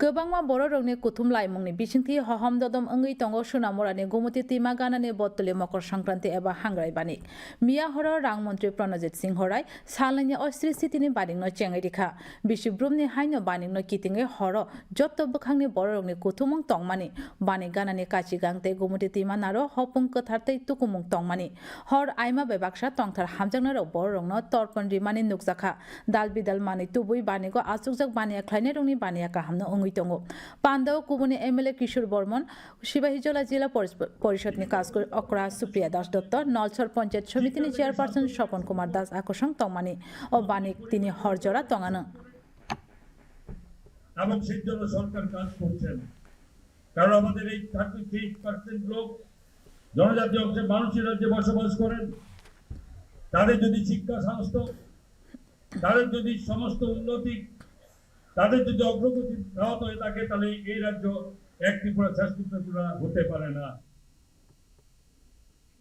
गोबांमा बर' रंनि कुथुम लाइमुंनि बिसिंथि हहम ददम ओंगै तंग सुनामरानि गोमती तिमा गानानि बतले मकर संक्रांति एबा हांग्राय बानि मिया हर रां मन्त्रि प्रणजित सिंह हराय सालनि अस्ट्रि स्थितिनि बानिंनो चेङै दिखा बिशुब्रुमनि हाइनो बानिंनो कितिङै हर जत्त बखांनि बर' रंनि कुथुमुं तंमानि बानि गानानि काचि गांते गोमती तिमा नारो हपुं कथारतै तुकुमुं तंमानि हर आइमा बेबाक्सा तंथार हामजांनारो बर' रंनो तर्पण रिमानि नुकजाखा दाल बिदाल मानि तुबुइ बानिगो आचुकजाक बानिया ख्लाइनाय रंनि মৃতঙ্গ পান্ডা ও কুবনে এমএলএ কিশোর বর্মন সিপাহীজলা জেলা পরিষদ নিয়ে কাজ করে অকরা সুপ্রিয়া দাস দত্ত, নলছর পঞ্চায়েত সমিতি নিয়ে চেয়ারপারসন স্বপন কুমার দাস আকর্ষণ তমানি ও বাণিক তিনি হরজরা তঙানো। এবং সেই জন্য সরকার কাজ করছেন। কারণ আমাদের এই থার্টি থ্রি পার্সেন্ট লোক জনজাতি অংশের মানুষেরা যে বসবাস করেন। তাদের যদি শিক্ষা স্বাস্থ্য, তাদের যদি সমস্ত উন্নতি তাদের যদি অগ্রগতি ব্যাহত হয়ে থাকে তাহলে এই রাজ্য এক ত্রিপুরা শেষ ত্রিপুরা হতে পারে না।